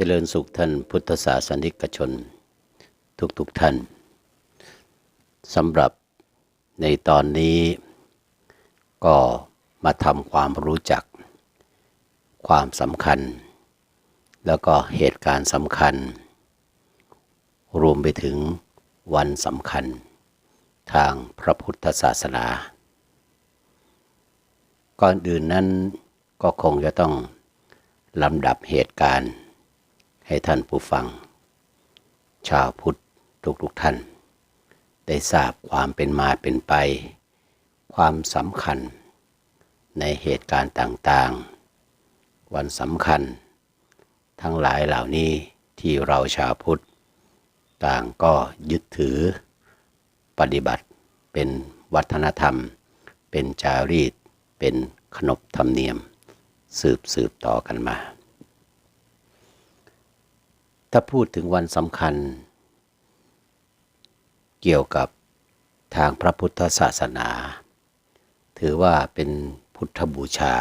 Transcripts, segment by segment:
เจริญสุขท่านพุทธศาสนิกชน ทุกๆทท่านสำหรับในตอนนี้ก็มาทำความรู้จัก ความสำคัญ แล้วก็เหตุการณ์สำคัญ รวมไปถึงวันสำคัญ ทางพระพุทธศาสนา ก่อนอื่นนั้นก็คงจะต้องลำดับเหตุการณ์ ให้ท่านผู้ฟัง ชาวพุทธทุกๆท่าน ได้ทราบความเป็นมาเป็นไป ความสำคัญ ในเหตุการณ์ต่างๆ วันสำคัญ ทั้งหลายเหล่านี้ที่เราชาวพุทธ ต่างก็ยึดถือ ปฏิบัติเป็นวัฒนธรรม เป็นจารีต เป็นขนบธรรมเนียม สืบสืบต่อกันมา ถ้าพูดถึงวันสำคัญ เกี่ยวกับทางพระพุทธศาสนา ถือว่าเป็นพุทธบูชา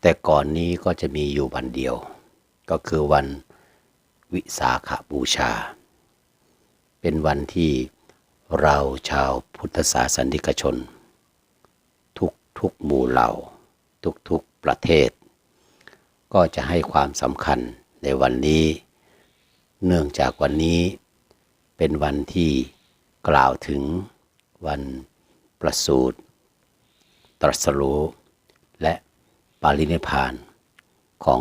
แต่ก่อนนี้ก็จะมีอยู่วันเดียว ก็คือวันวิสาขาบูชา เป็นวันที่เราชาวพุทธศาสนิกชน ทุกทุกหมู่เหล่า ทุกทุกประเทศ ก็จะให้ความสำคัญในวันนี้ เนื่องจากวันนี้เป็นวันที่กล่าวถึงวันประสูติตรัสรู้และปารินิพพานของ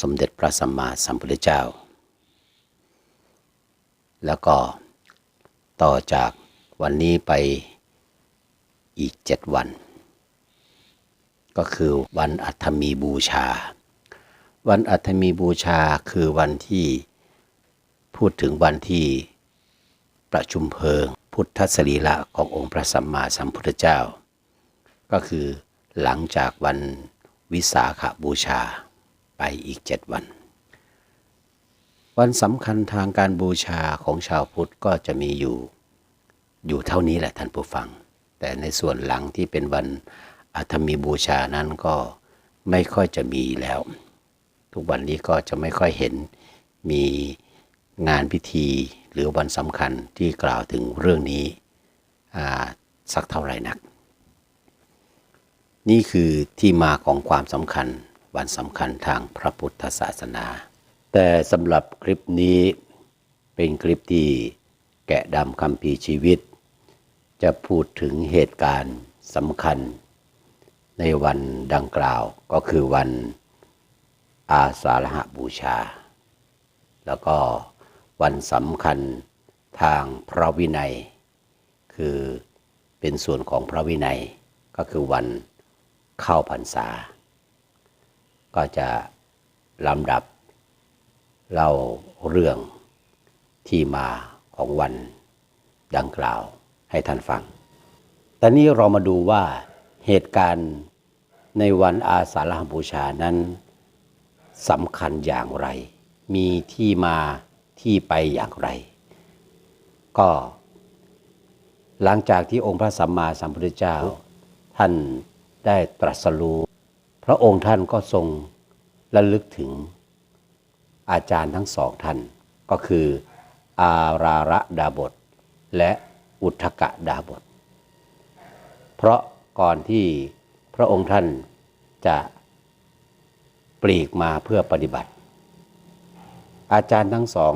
สมเด็จพระสัมมาสัมพุทธเจ้า แล้วก็ต่อจากวันนี้ไปอีกเจ็ดวัน ก็คือวันอัฐมีบูชา วันอัฐมีบูชาคือวันที่พูดถึงวันที่ประชุมเพลิง พุทธสรีระขององค์พระสัมมาสัมพุทธเจ้า ก็คือหลังจากวันวิสาขาบูชาไปอีกเจ็ดวัน วันสำคัญทางการบูชาของชาวพุทธก็จะมีอยู่อยู่เท่านี้แหละท่านผู้ฟัง แต่ในส่วนหลังที่เป็นวันอาธมีบูชานั้นก็ไม่ค่อยจะมีแล้ว ทุกวันนี้ก็จะไม่ค่อยเห็นมีงานพิธีหรือวันสำคัญที่กล่าวถึงเรื่องนี้สักเท่าไหร่นัก นี่คือที่มาของความสำคัญวันสำคัญทางพระพุทธศาสนา แต่สำหรับคลิปนี้เป็นคลิปที่แกะดำคำพีชีวิต จะพูดถึงเหตุการณ์สำคัญ ในวันดังกล่าวก็คือวัน อาสาฬหบูชา แล้วก็วันสำคัญทางพระวินัย คือเป็นส่วนของพระวินัยก็คือวันเข้าพรรษา ก็จะลำดับเล่าเรื่องที่มาของวันดังกล่าวให้ท่านฟัง ตอนนี้เรามาดูว่าเหตุการณ์ในวันอาสาฬหบูชานั้น สำคัญอย่างไร มีที่มาที่ไปอย่างไร ก็ หลังจากที่องค์พระสัมมาสัมพุทธเจ้า ท่านได้ตรัสรู้พระองค์ท่านก็ทรงระลึกถึงอาจารย์ทั้งสองท่าน ก็คือ อาราระดาบท และอุทกะดาบท เพราะก่อนที่พระองค์ท่านจะ ปลีกมาเพื่อปฏิบัติ อาจารย์ทั้งสอง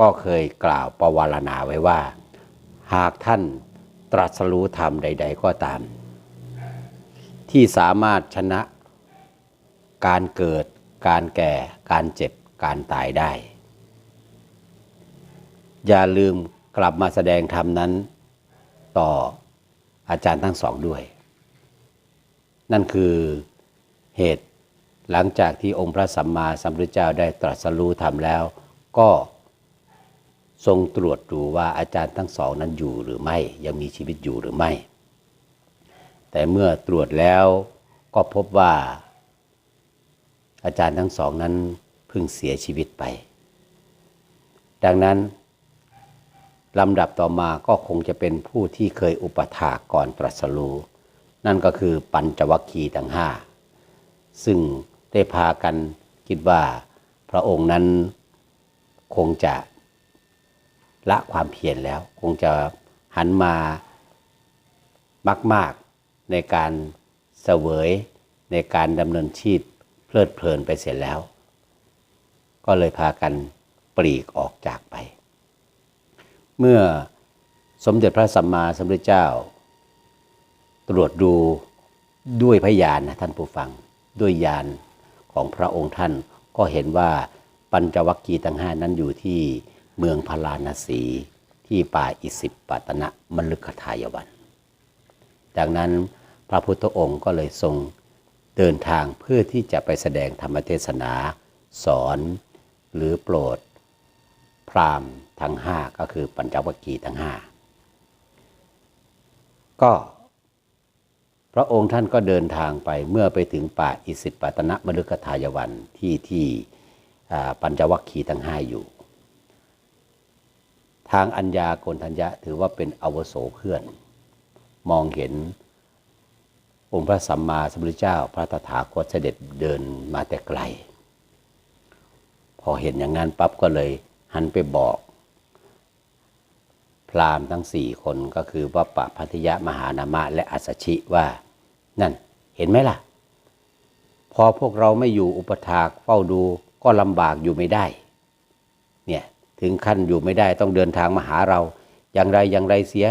ก็เคยกล่าวประวารณาไว้ว่า หากท่านตรัสรู้ธรรมใด ๆ ก็ตาม ที่สามารถชนะการเกิด การแก่ การเจ็บ การตายได้ อย่าลืมกลับมาแสดงธรรมนั้น ต่ออาจารย์ทั้งสองด้วย นั่นคือเหตุ หลังจากที่องค์พระสัมมาสัมพุทธเจ้าได้ตรัสรู้ธรรมแล้ว ก็ทรงตรวจดูว่าอาจารย์ทั้งสองนั้นอยู่หรือไม่ยังมีชีวิตอยู่หรือไม่ แต่เมื่อตรวจแล้วก็พบว่า อาจารย์ทั้งสองนั้นเพิ่งเสียชีวิตไป ดังนั้นลำดับต่อมาก็คงจะเป็นผู้ที่เคยอุปถากก่อนตรัสรู้นั่นก็คือปัญจวัคคีย์ทั้งห้าซึ่ง ได้พากันคิดว่าพระองค์นั้นคงจะละความเพียรแล้ว คงจะหันมามาก ๆ ในการเสวยในการดำเนินชีพเพลิดเพลินไปเสร็จแล้ว ก็เลยพากันปลีกออกจากไป เมื่อสมเด็จพระสัมมาสัมพุทธเจ้า ตรวจดูด้วยพยานนะท่านผู้ฟังด้วยญาณ ของพระองค์ท่าน ก็เห็นว่าปัญจวัคคีย์ทั้งห้านั้นอยู่ที่เมืองพาราณสี ที่ป่าอิสิปตนะมฤคทายวัน จากนั้นพระพุทธองค์ก็เลยทรงเดินทางเพื่อที่จะไปแสดงธรรมเทศนา สอนหรือโปรด พรามทั้งห้าก็คือปัญจวัคคีย์ทั้งห้าก็ พระองค์ท่านก็เดินทางไปเมื่อไปถึงป่าอิสิปตนะมฤคทายวันที่ที่ปัญจวัคคีย์ทั้งห้าอยู่ ทางอัญญาโกณทัญญะถือว่าเป็นอวโสเพื่อน มองเห็นองค์พระสัมมาสัมพุทธเจ้า พระตถาคตเสด็จเดินมาแต่ไกล พอเห็นอย่างนั้นปั๊บก็เลยหันไปบอก พราหมณ์ทั้งสี่คนก็คือว่าปะพัทยะมหานามะและอัสชิว่า นั่นเห็นไหมล่ะ พอพวกเราไม่อยู่อุปถากเฝ้าดูก็ลำบากอยู่ไม่ได้ เนี่ยถึงขั้นอยู่ไม่ได้ต้องเดินทางมาหาเรา อย่างไรอย่างไรเสีย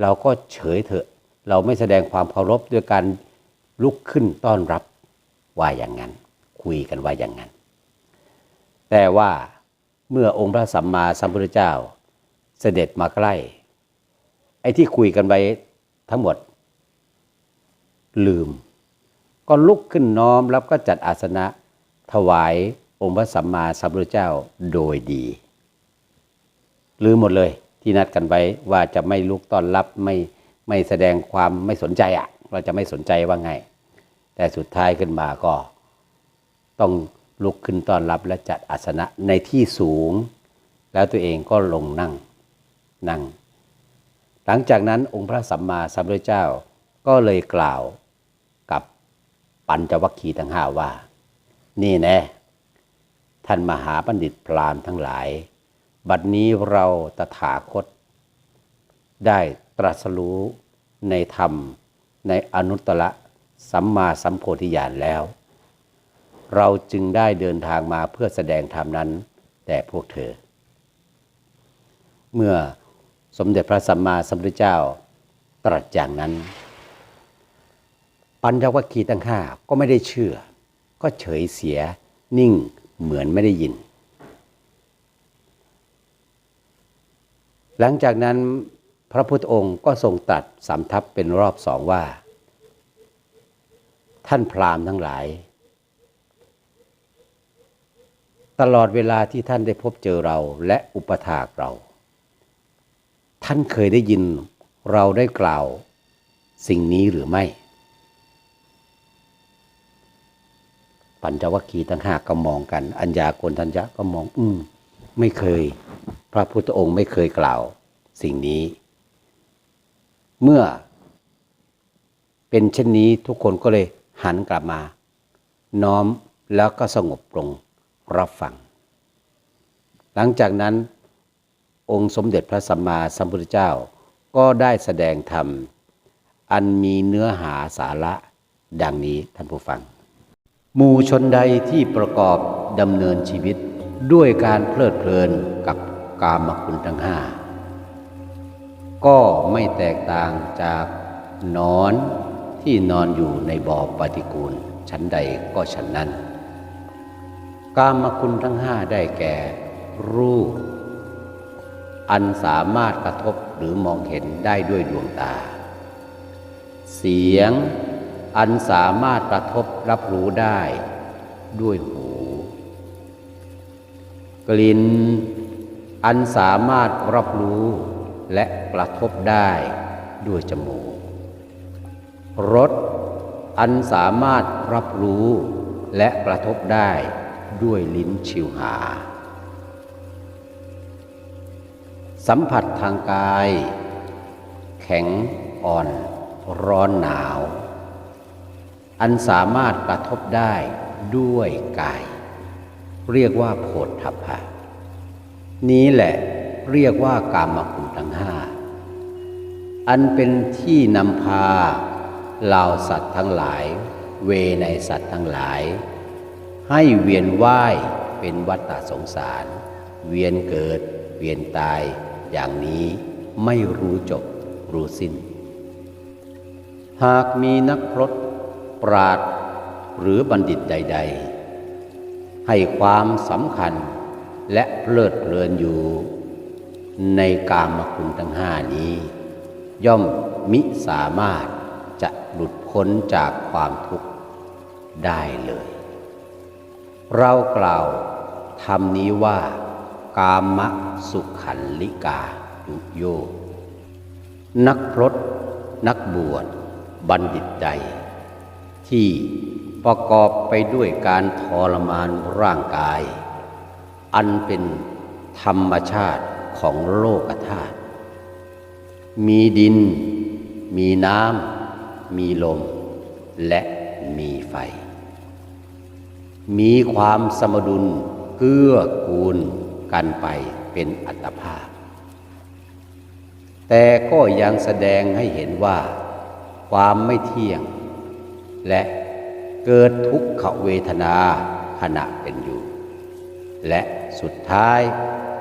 เราก็เฉยเถอะ เราไม่แสดงความเคารพด้วยการลุกขึ้นต้อนรับว่าอย่างนั้น คุยกันว่าอย่างนั้น แต่ว่าเมื่อองค์พระสัมมาสัมพุทธเจ้า เสด็จมาใกล้ ไอ้ที่คุยกันไว้ทั้งหมด ลืม ก็ลุกขึ้นน้อมแล้วก็จัดอาสนะถวายองค์พระสัมมาสัมพุทธเจ้าโดยดี ลืมหมดเลยที่นัดกันไว้ว่าจะไม่ลุกต้อนรับไม่ไม่แสดงความไม่สนใจอะ่ะ เราจะไม่สนใจว่าไง แต่สุดท้ายขึ้นมาก็ ต้องลุกขึ้นต้อนรับและจัดอาสนะในที่สูง แล้วตัวเองก็ลงนั่ง นั่ง หลังจากนั้นองค์พระสัมมาสัมพุทธเจ้าก็เลยกล่าวกับปัญจวัคคีย์ทั้งห้าว่า นี่แน่ท่านมหาบัณฑิตพรามทั้งหลาย บัดนี้เราตถาคต ได้ตรัสรู้ในธรรมในอนุตตรสัมมาสัมโพธิญาณแล้ว เราจึงได้เดินทางมาเพื่อแสดงธรรมนั้นแด่พวกเธอ เมื่อ สมเด็จพระสัมมาสัมพุทธเจ้าตรัสอย่างนั้น ปัญจวัคคีย์ทั้งห้าก็ไม่ได้เชื่อ ก็เฉยเสียนิ่งเหมือนไม่ได้ยิน หลังจากนั้นพระพุทธองค์ก็ทรงตรัสสำทับเป็นรอบสองว่า ท่านพราหมณ์ทั้งหลาย ตลอดเวลาที่ท่านได้พบเจอเราและอุปถากเรา ท่านเคยได้ยินเราได้กล่าวสิ่งนี้หรือไม่ ปัญจวัคคีย์ทั้งห้าก็มองกัน อัญญาโกณทัญญะก็มอง อืมไม่เคย พระพุทธองค์ไม่เคยกล่าวสิ่งนี้ เมื่อเป็นเช่นนี้ทุกคนก็เลยหันกลับมา น้อมแล้วก็สงบลงรับฟัง หลังจากนั้น องค์สมเด็จพระสัมมาสัมพุทธเจ้า ก็ได้แสดงธรรม อันมีเนื้อหาสาระดังนี้ท่านผู้ฟัง หมู่ชนใดที่ประกอบดำเนินชีวิตด้วยการเพลิดเพลินกับกามคุณทั้งห้าก็ไม่แตกต่างจากนอนที่นอนอยู่ในบ่อปฏิกูล ชั้นใดก็ฉันนั้น กามคุณทั้งห้าได้แก่ รูป อันสามารถกระทบหรือมองเห็นได้ด้วยดวงตา เสียงอันสามารถกระทบรับรู้ได้ด้วยหู กลิ่นอันสามารถรับรู้และกระทบได้ด้วยจมูก รสอันสามารถรับรู้และกระทบได้ด้วยลิ้นชิวหา สัมผัสทางกาย แข็งอ่อน ร้อนหนาว อันสามารถกระทบได้ด้วยกาย เรียกว่าโพธพภะนี้แหละเรียกว่ากามคุณทั้งห้าอันเป็นที่นำพาเหล่าสัตว์ทั้งหลาย เวในสัตว์ทั้งหลาย ให้เวียนว่ายเป็นวัฏฏะสงสาร เวียนเกิด เวียนตาย อย่างนี้ไม่รู้จบรู้สิ้น หากมีนักพรตปราดหรือบัณฑิตใด ๆ ให้ความสำคัญและเพลิดเพลินอยู่ ในกามคุณทั้งห้านี้ ย่อมมิสามารถจะหลุดพ้นจากความทุกข์ได้เลย เรากล่าวธรรมนี้ว่า กามสุขันลิกายุโย นักพรตนักบวชบัณฑิตใด ที่ประกอบไปด้วยการทรมานร่างกาย อันเป็นธรรมชาติของโลกธาตุ มีดิน มีน้ำ มีลม และมีไฟ มีความสมดุลเกื้อกูล กันไปเป็นอัตภาพ แต่ก็ยังแสดงให้เห็นว่า ความไม่เที่ยง และเกิดทุกขเวทนาขณะเป็นอยู่ และสุดท้าย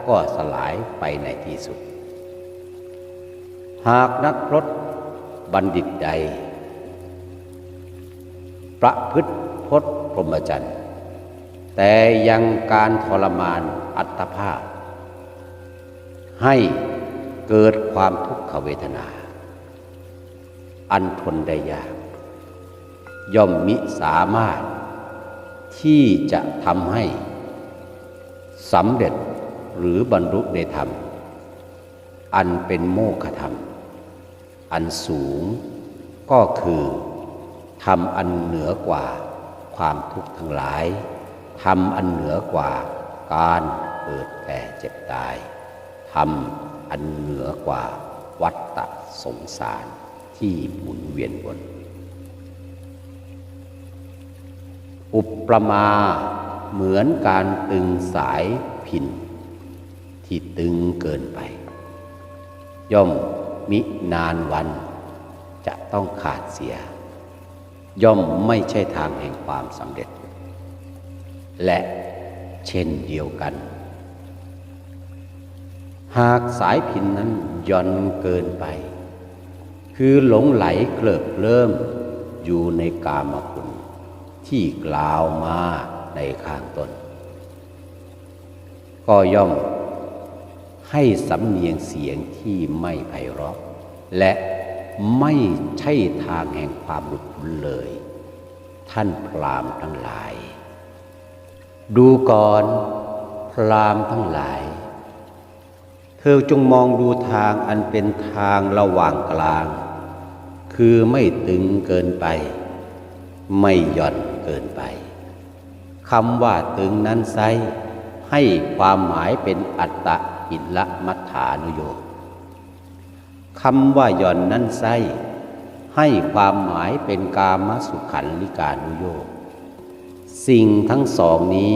ก็สลายไปในที่สุด หากนักพรตบัณฑิตใด ประพฤติพจน์พรหมจรรย์แต่ยังการทรมาน อัตภาพ ให้เกิดความทุกขเวทนา อันทนได้ยาก ย่อมมิสามารถ ที่จะทำให้สำเร็จหรือบรรลุในธรรม อันเป็นโมฆะธรรม อันสูงก็คือทำอันเหนือกว่าความทุกข์ทั้งหลายทำอันเหนือกว่า การเกิดแก่เจ็บตายทำอันเหนือกว่าวัฏฏะสงสารที่หมุนเวียนวน อุปมาเหมือนการตึงสายพิน ที่ตึงเกินไป ย่อมมินานวันจะต้องขาดเสีย ย่อมไม่ใช่ทางแห่งความสำเร็จ และ เช่นเดียวกัน หากสายพินนั้นย่อนเกินไป คือหลงไหลเคลิบเคลิ้มอยู่ในกามคุณที่กล่าวมาในข้างต้น ก็ย่อมให้สำเนียงเสียงที่ไม่ไพเราะ และไม่ใช่ทางแห่งความหลุดพ้นเลย ท่านพรามทั้งหลาย ดูก่อนพรามทั้งหลาย เธอจงมองดูทางอันเป็นทางระหว่างกลาง คือไม่ตึงเกินไป ไม่หย่อนเกินไปคำว่าตึงนั้นไซให้ความหมายเป็นอัตตะอิละมัฏฐานุโยคคำว่าหย่อนนั้นไซให้ความหมายเป็นกามสุขันลิกานุโยค สิ่งทั้งสองนี้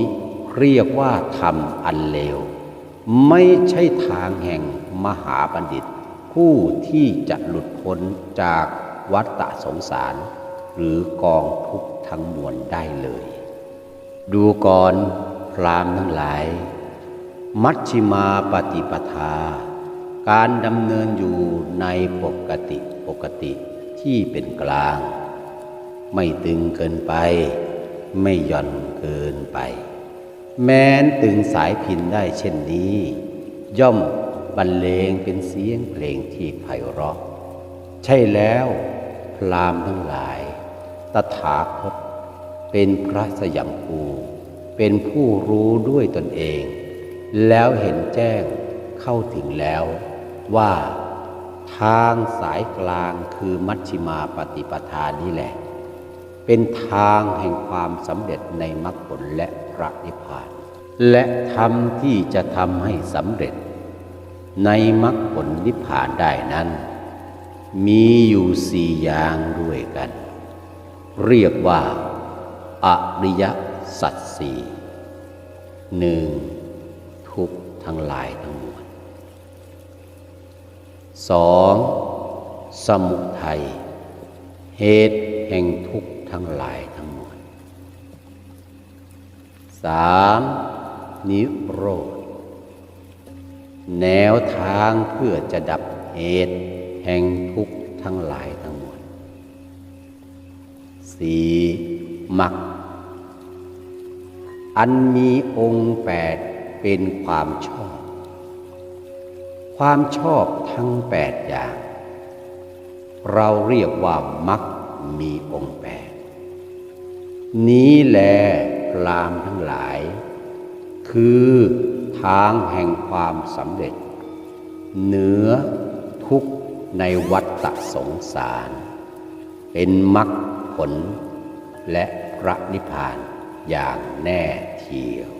เรียกว่าธรรมอันเลว ไม่ใช่ทางแห่งมหาบัณฑิต ผู้ที่จะหลุดพ้นจากวัฏฏะสงสาร หรือกองทุกข์ทั้งมวลได้เลย ดูก่อนพรามทั้งหลาย มัชชิมาปฏิปทา การดำเนินอยู่ในปกติปกติที่เป็นกลาง ไม่ตึงเกินไป ไม่หย่อนเกินไป แม้นตึงสายพินได้เช่นนี้ ย่อมบรรเลงเป็นเสียงเพลงที่ไพเราะ ใช่แล้วพรามทั้งหลาย ตถาคต เป็นพระสยามภูเป็นผู้รู้ด้วยตนเอง แล้วเห็นแจ้งเข้าถึงแล้วว่าทางสายกลางคือมัชชิมาปฏิปทานี่แหละ เป็นทางแห่งความสำเร็จในมรรคผลและพระนิพพาน และธรรมที่จะทำให้สำเร็จ ในมรรคผลนิพพานได้นั้น มีอยู่สี่อย่างด้วยกัน เรียกว่าอริยสัจสี่หนึ่งทุกทั้งหลายทั้งมวลสองสมุทัยเหตุแห่งทุกข์ ทั้งหลายทั้งมวลสามนิโรธ แนวทางเพื่อจะดับเหตุ แห่งทุกข์ทั้งหลายทั้งมวลสี่มัก อันมีองค์แปดเป็นความชอบ ความชอบทั้งแปดอย่าง เราเรียกว่ามักมีองค์แปด นี้แลพรามทั้งหลาย คือทางแห่งความสำเร็จ เหนือทุกในวัฏสงสาร เป็นมรรคผลและพระนิพพานอย่างแน่เทียว